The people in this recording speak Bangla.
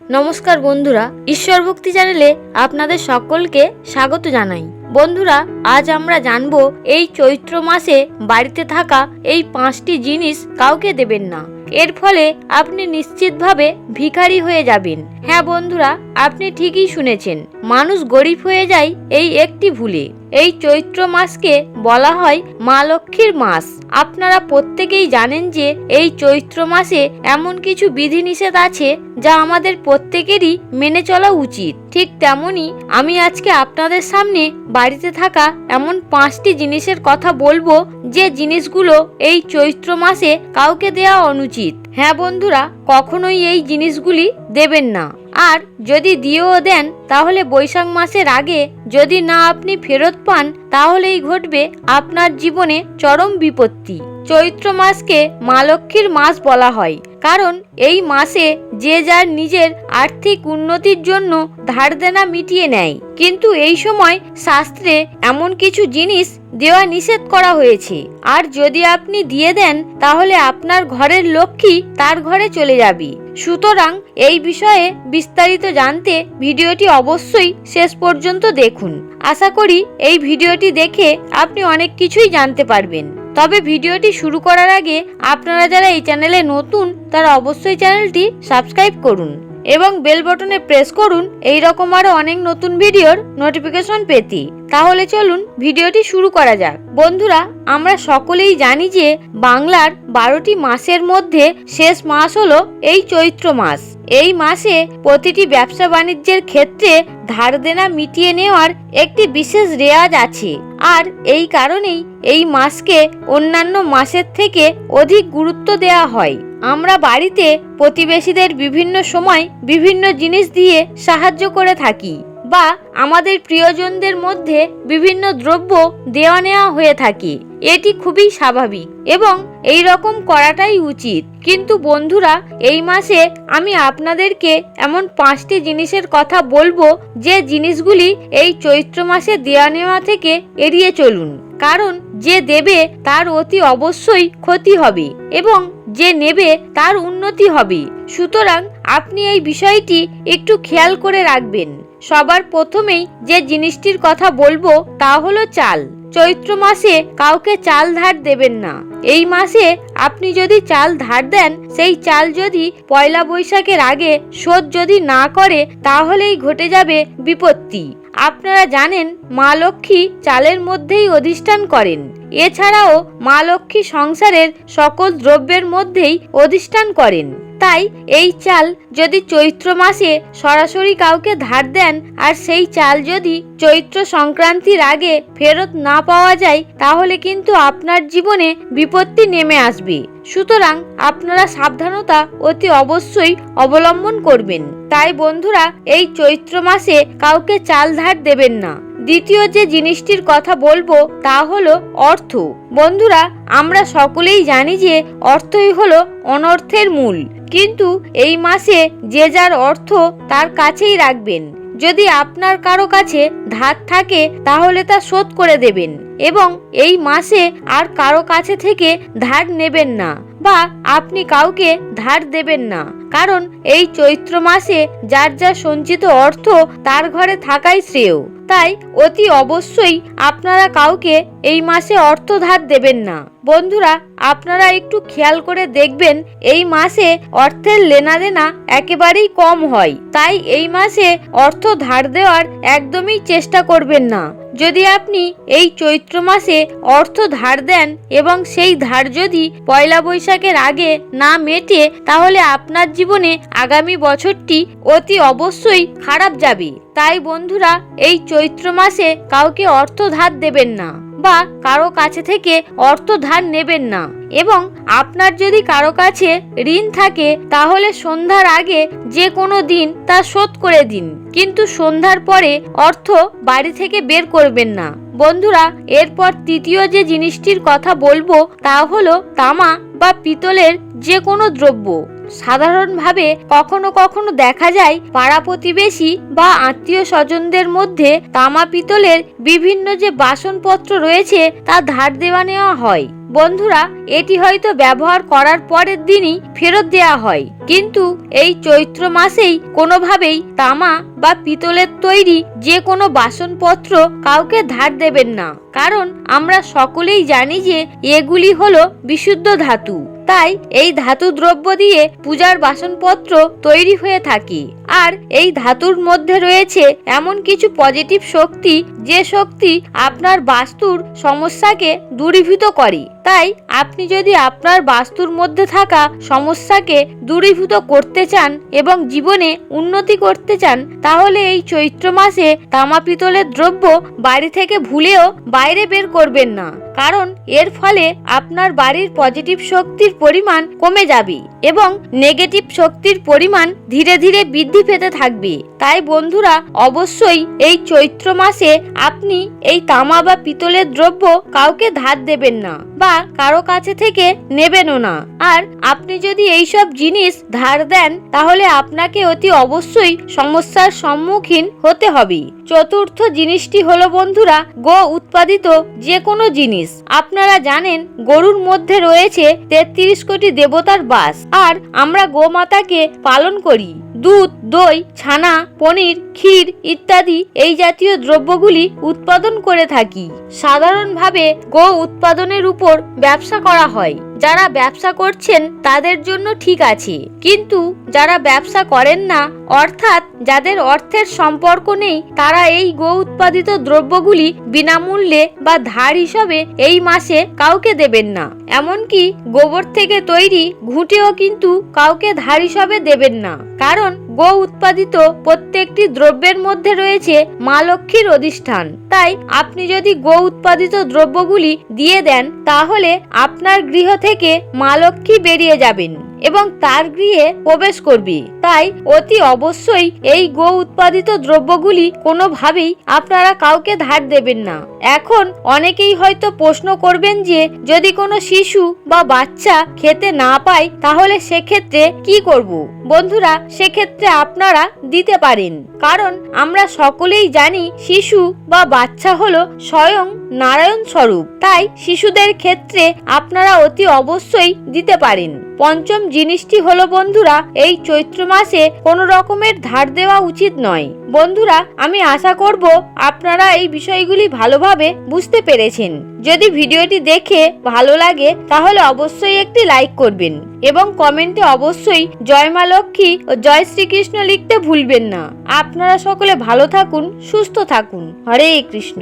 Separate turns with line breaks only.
নমস্কার বন্ধুরা, ঈশ্বর ভক্তি চ্যানেলে আপনাদের সকলকে স্বাগত জানাই। বন্ধুরা, আজ আমরা জানব এই চৈত্র মাসে বাড়িতে থাকা এই পাঁচটি জিনিস কাউকে দেবেন না। এর ফলে আপনি নিশ্চিতভাবে ভিখারি হয়ে যাবেন। হ্যাঁ বন্ধুরা, আপনি ঠিকই শুনেছেন, মানুষ গরিব হয়ে যায় এই একটি ভুলে। এই চৈত্র মাসকে বলা হয় মা লক্ষ্মীর মাস। আপনারা প্রত্যেকেই জানেন যে এই চৈত্র মাসে এমন কিছু বিধিনিষেধ আছে যা আমাদের প্রত্যেকেরই মেনে চলা উচিত। ঠিক তেমনি আমি আজকে আপনাদের সামনে বাড়িতে থাকা এমন পাঁচটি জিনিসের কথা বলব যে জিনিসগুলো এই চৈত্র মাসে কাউকে দেওয়া অনুচিত। হ্যাঁ বন্ধুরা, কখনোই এই জিনিসগুলি দেবেন না। আর যদি দিয়েও দেন, তাহলে বৈশাখ মাসের আগে যদি না আপনি ফেরত পান, তাহলেই ঘটবে আপনার জীবনে চরম বিপত্তি। চৈত্র মাসকে মা লক্ষ্মীর মাস বলা হয়। কারণ এই মাসে যে যার নিজের আর্থিক উন্নতির জন্য ধার দেনা মিটিয়ে নেয়। কিন্তু এই সময় শাস্ত্রে এমন কিছু জিনিস দেওয়া নিষেধ করা হয়েছে। আর যদি আপনি দিয়ে দেন, তাহলে আপনার ঘরের লক্ষ্মী তার ঘরে চলে যাবে। সুতরাং এই বিষয়ে বিস্তারিত জানতে ভিডিওটি অবশ্যই শেষ পর্যন্ত দেখুন। আশা করি এই ভিডিওটি দেখে আপনি অনেক কিছুই জানতে পারবেন। তবে ভিডিওটি শুরু করার আগে আপনারা যারা এই চ্যানেলে নতুন, তারা অবশ্যই চ্যানেলটি সাবস্ক্রাইব করুন এবং বেল বটনে প্রেস করুন এই রকম আরও অনেক নতুন ভিডিওর নোটিফিকেশন পেতে। তাহলে চলুন ভিডিওটি শুরু করা যাক। বন্ধুরা, আমরা সকলেই জানি যে বাংলার বারোটি মাসের মধ্যে শেষ মাস হলো এই চৈত্র মাস। এই মাসে প্রতিটি ব্যবসা বাণিজ্যের ক্ষেত্রে ধার দেনা মিটিয়ে নেওয়ার একটি বিশেষ রেওয়াজ আছে। আর এই কারণেই এই মাসকে অন্যান্য মাসের থেকে অধিক গুরুত্ব দেওয়া হয়। আমরা বাড়িতে প্রতিবেশীদের বিভিন্ন সময় বিভিন্ন জিনিস দিয়ে সাহায্য করে থাকি। বা আমাদের প্রিয়জনদের মধ্যে বিভিন্ন দ্রব্য দেওয়া নেওয়া হয়ে থাকে। এটি খুবই স্বাভাবিক এবং এই রকম করাটাই উচিত। কিন্তু বন্ধুরা, এই মাসে আমি আপনাদেরকে এমন পাঁচটি জিনিসের কথা বলব যে জিনিসগুলি এই চৈত্র মাসে দেওয়া নেওয়া থেকে এড়িয়ে চলুন। কারণ যে দেবে তার অতি অবশ্যই ক্ষতি হবে এবং যে নেবে তার উন্নতি হবে। সুতরাং আপনি এই বিষয়টি একটু খেয়াল করে রাখবেন। সবার প্রথমেই যে জিনিসটির কথা বলব তা হলো চাল। চৈত্র মাসে কাউকে চাল ধার দেবেন না। এই মাসে আপনি যদি চাল ধার দেন, সেই চাল যদি পয়লা বৈশাখের আগে শোধ যদি না করে, তাহলেই ঘটে যাবে বিপত্তি। আপনারা জানেন, মা লক্ষ্মী চালের মধ্যেই অধিষ্ঠান করেন। এছাড়াও মা লক্ষ্মী সংসারের সকল দ্রব্যের মধ্যেই অধিষ্ঠান করেন। তাই এই চাল যদি চৈত্র মাসে সরাসরি কাউকে ধার দেন, আর সেই চাল যদি চৈত্র সংক্রান্তির আগে ফেরত না পাওয়া যায়, তাহলে কিন্তু আপনার জীবনে বিপত্তি নেমে আসবে। সুতরাং আপনারা সাবধানতা অতি অবশ্যই অবলম্বন করবেন। তাই বন্ধুরা, এই চৈত্র মাসে কাউকে চাল ধার দেবেন না। দ্বিতীয় যে জিনিসটির কথা বলব তা হলো অর্থ। বন্ধুরা, আমরা সকলেই জানি যে অর্থই হলো অনর্থের মূল। কিন্তু এই মাসে যে যার অর্থ তার কাছেই রাখবেন। যদি আপনার কারও কাছে ধার থাকে, তাহলে তা শোধ করে দেবেন। এবং এই মাসে আর কারও কাছে থেকে ধার নেবেন না। বা আপনি কাউকে ধার দেবেন না। কারণ এই চৈত্র মাসে যার যা সঞ্চিত অর্থ তার ঘরে থাকাই শ্রেয়। তাই অতি অবশ্যই আপনারা কাউকে এই মাসে অর্থ ধার দেবেন না। বন্ধুরা, আপনারা একটু খেয়াল করে দেখবেন, এই মাসে অর্থের লেনাদেনা একেবারেই কম হয়। তাই এই মাসে অর্থ ধার দেওয়ার একদমই চেষ্টা করবেন না। যদি আপনি এই চৈত্র মাসে অর্থ ধার দেন এবং সেই ধার যদি পয়লা বৈশাখের আগে না মেটে, তাহলে আপনার জীবনে আগামী বছরটি অতি অবশ্যই খারাপ যাবে। তাই বন্ধুরা, এই চৈত্র মাসে কাউকে অর্থ ধার দেবেন না। বা কারও কাছে থেকে অর্থ ধার নেবেন না। এবং আপনার যদি কারও কাছে ঋণ থাকে, তাহলে সন্ধ্যার আগে যে কোনো দিন তা শোধ করে দিন। কিন্তু সন্ধ্যার পরে অর্থ বাড়ি থেকে বের করবেন না। বন্ধুরা, এরপর তৃতীয় যে জিনিসটির কথা বলব, তা হলো তামা বা পিতলের যে কোনো দ্রব্য। সাধারণভাবে কখনো কখনো দেখা যায় পাড়া প্রতিবেশী বা আত্মীয় স্বজনদের মধ্যে তামা পিতলের বিভিন্ন যে বাসনপত্র রয়েছে তা ধার দেওয়া নেওয়া হয়। বন্ধুরা, এটি হয়তো ব্যবহার করার পরের দিনই ফেরত দেওয়া হয়। কিন্তু এই চৈত্র মাসেই কোনোভাবেই তামা বা পিতলের তৈরি যে কোনো বাসনপত্র কাউকে ধার দেবেন না। কারণ আমরা সকলেই জানি যে এগুলি হলো বিশুদ্ধ ধাতু। তাই এই ধাতু দ্রব্য দিয়ে পূজার বাসনপত্র তৈরি হয়ে থাকে। আর এই ধাতুর মধ্যে রয়েছে এমন কিছু পজিটিভ শক্তি যে শক্তি আপনার বাস্তুর সমস্যাকে দূরীভূত করে। তাই আপনি যদি আপনার বাস্তুর মধ্যে থাকা সমস্যাকে দূরীভূত করতে চান এবং জীবনে উন্নতি করতে চান, তাহলে এই চৈত্র মাসে তামা পিতলের দ্রব্য বাড়ি থেকে ভুলেও বাইরে বের করবেন না। কারণ এর ফলে আপনার বাড়ির পজিটিভ শক্তির পরিমাণ কমে যাবে এবং নেগেটিভ শক্তির পরিমাণ ধীরে ধীরে বৃদ্ধি পেতে থাকবে। তাই বন্ধুরা, অবশ্যই এই চৈত্র মাসে আপনি এই তামা বা পিতলের দ্রব্য কাউকে ধার দেবেন না বা কারও কাছে থেকে নেবেনও না। আর আপনি যদি এইসব জিনিস ধার দেন, তাহলে আপনাকে অতি অবশ্যই সমস্যার সম্মুখীন হতে হবে। চতুর্থ জিনিসটি হলো বন্ধুরা, গো উৎপাদিত যে কোনো জিনিস। আপনারা জানেন, গরুর মধ্যে রয়েছে তেত্রিশ কোটি দেবতার বাস। আর আমরা গোমাতাকে পালন করি। দুধ, দই, ছানা, পনির, ক্ষীর ইত্যাদি এই জাতীয় দ্রব্যগুলি উৎপাদন করে থাকি। সাধারণভাবে গো উৎপাদনের উপর ব্যবসা করা হয়। যারা ব্যবসা করছেন তাদের জন্য ঠিক আছে। কিন্তু যারা ব্যবসা করেন না, অর্থাৎ যাদের অর্থের সম্পর্ক নেই, তারা এই গো উৎপাদিত দ্রব্যগুলি বিনামূল্যে বা ধার হিসাবে এই মাসে কাউকে দেবেন না। এমনকি গোবর থেকে তৈরি ঘুঁটেও কিন্তু কাউকে ধার হিসাবে দেবেন না। কারণ গো উৎপাদিত প্রত্যেকটি দ্রব্যের মধ্যে রয়েছে মা লক্ষ্মীর অধিষ্ঠান। তাই আপনি যদি গো উৎপাদিত দ্রব্যগুলি দিয়ে দেন, তাহলে আপনার গৃহ থেকে মা লক্ষ্মী বেরিয়ে যাবেন এবং তার গৃহে প্রবেশ করবে। তাই অতি অবশ্যই এই গো উৎপাদিত দ্রব্যগুলি কোনোভাবেই আপনারা কাউকে ধার দেবেন না। এখন অনেকেই হয়তো প্রশ্ন করবেন যে, যদি কোনো শিশু বা বাচ্চা খেতে না পায়, তাহলে সেক্ষেত্রে কি করব? বন্ধুরা, সেক্ষেত্রে আপনারা দিতে পারেন। কারণ আমরা সকলেই জানি শিশু বা বাচ্চা হলো স্বয়ং নারায়ণ স্বরূপ। তাই শিশুদের ক্ষেত্রে আপনারা অতি অবশ্যই দিতে পারেন। পঞ্চম জিনিসটি হলো বন্ধুরা, এই চৈত্র মাসে কোনো রকমের ধার দেওয়া উচিত নয়। বন্ধুরা, আমি আশা করব আপনারা এই বিষয়গুলি ভালোভাবে বুঝতে পেরেছেন। যদি ভিডিওটি দেখে ভালো লাগে, তাহলে অবশ্যই একটি লাইক করবেন এবং কমেন্টে অবশ্যই জয় মা লক্ষ্মী ও জয় শ্রীকৃষ্ণ লিখতে ভুলবেন না। আপনারা সকলে ভালো থাকুন, সুস্থ থাকুন। হরে কৃষ্ণ।